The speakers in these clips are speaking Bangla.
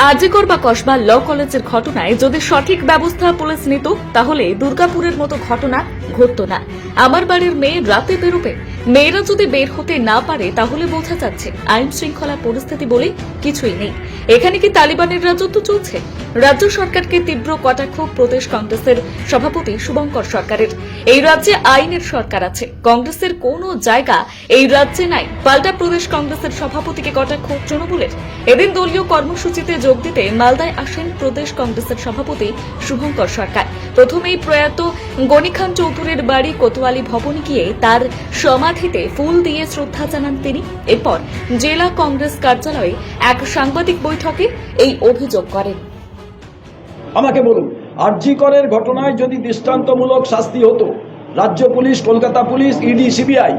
আজিকর বা কসবা ল কলেজের ঘটনায় যদি সঠিক ব্যবস্থা পুলিশ নিত তাহলে দুর্গাপুরের মতো ঘটনা ঘটতো না। আমার বাড়ির মেয়ে রাতে বেরোবে। মেয়েরা যদি বের হতে না পারে, তাহলে বোঝা যাচ্ছে আইন শৃঙ্খলা পরিস্থিতি বলে কিছুই নেই। এখানে কি তালিবানের রাজত্ব চলছে? রাজ্য সরকারকে তীব্র কটাক্ষ প্রদেশ কংগ্রেসের সভাপতি শুভঙ্কর সরকারের। এই রাজ্যে আইনের সরকার আছে। কংগ্রেসের কোনো জায়গা এই রাজ্যে নাই। পাল্টা প্রদেশ কংগ্রেসের সভাপতিকে কটাক্ষ তৃণমূলের। এদিন দলীয় কর্মসূচিতে যোগ দিতে মালদায় আসেন প্রদেশ কংগ্রেসের সভাপতি শুভঙ্কর সরকার। প্রথমেই প্রয়াত গনি খান চৌধুরীর বাড়ি কোতোয়ালি ভবনে গিয়ে তার সমাধিতে ফুল দিয়ে শ্রদ্ধা জানান তিনি। এরপর জেলা কংগ্রেস কার্যালয়ে এক সাংবাদিক বৈঠকে এই অভিযোগ করেন। আমাকে বলুন, আরজি করের ঘটনায় যদি দৃষ্টান্তমূলক শাস্তি হতো, রাজ্য police, Kolkata police ED CBI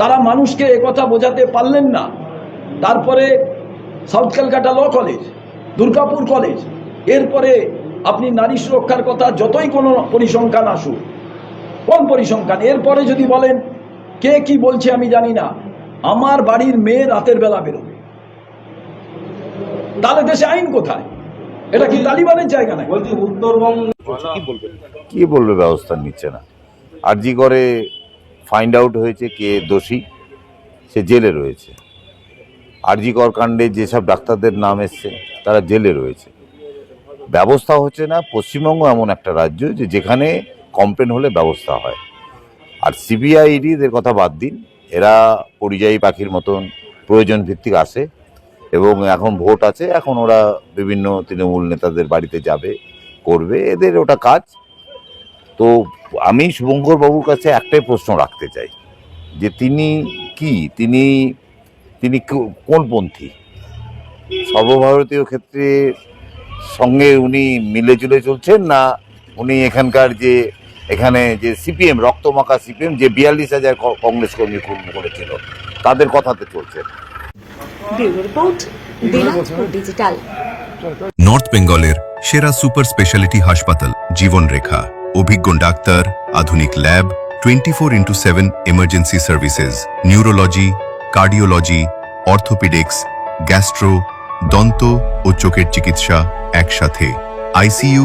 তারা মানুষকে একথা বোঝাতে পারলেন না। তারপরে south Calcutta law college, Durgapur college, এরপরে আপনি নারী সুরক্ষার কথা যতই কোনো পরিসংখ্যান আসুক কোন পরিসংখ্যান। এরপরে যদি বলেন কে কি বলছে আমি জানি না। আমার বাড়ির মেয়ে রাতের বেলা বেরোবে। তাহলে দেশে আইন কোথায়? এটা কি তালিবানের জায়গা নাকি? বলছি উত্তরবঙ্গ কি বলবে? ব্যবস্থা নিচ্ছে না। আরজি করে ফাইন্ড আউট হয়েছে কে দোষী সে জেলে রয়েছে। আরজি কর কাণ্ডে যেসব ডাক্তারদের নাম এসছে তারা জেলে রয়েছে। ব্যবস্থা হচ্ছে না পশ্চিমবঙ্গ এমন একটা রাজ্য যে যেখানে কমপ্লেন হলে ব্যবস্থা হয়। আর সিবিআইডি এদের কথা বাদ দিন। এরা পরিযায়ী পাখির মতন প্রয়োজন ভিত্তিক আসে এবং এখন ভোট আছে। এখন ওরা বিভিন্ন তৃণমূল নেতাদের বাড়িতে যাবে, করবে। এদের ওটা কাজ। তো আমি শুভঙ্কর বাবুর কাছে একটাই প্রশ্ন রাখতে চাই। যে তিনি কি? তিনি তিনি কোন পন্থী? সর্বভারতীয় ক্ষেত্রে সঙ্গে উনি মিলে জুলে চলছেন না? উনি এখানকার যে এখানে যে সিপিএম রক্তমাখা সিপিএম যে বিয়াল্লিশ হাজার কংগ্রেস কর্মী খুন করেছিল তাদের কথাতে চলছে। নর্থ বেঙ্গলের সেরা সুপার স্পেশালিটি হাসপাতাল জীবনরেখা। অভিজ্ঞ ডাক্তার আধুনিক lab twenty four into seven emergency services neurology cardiology orthopaedics gastro দন্ত ও চোখের চিকিৎসা একসাথে। আইসিইউ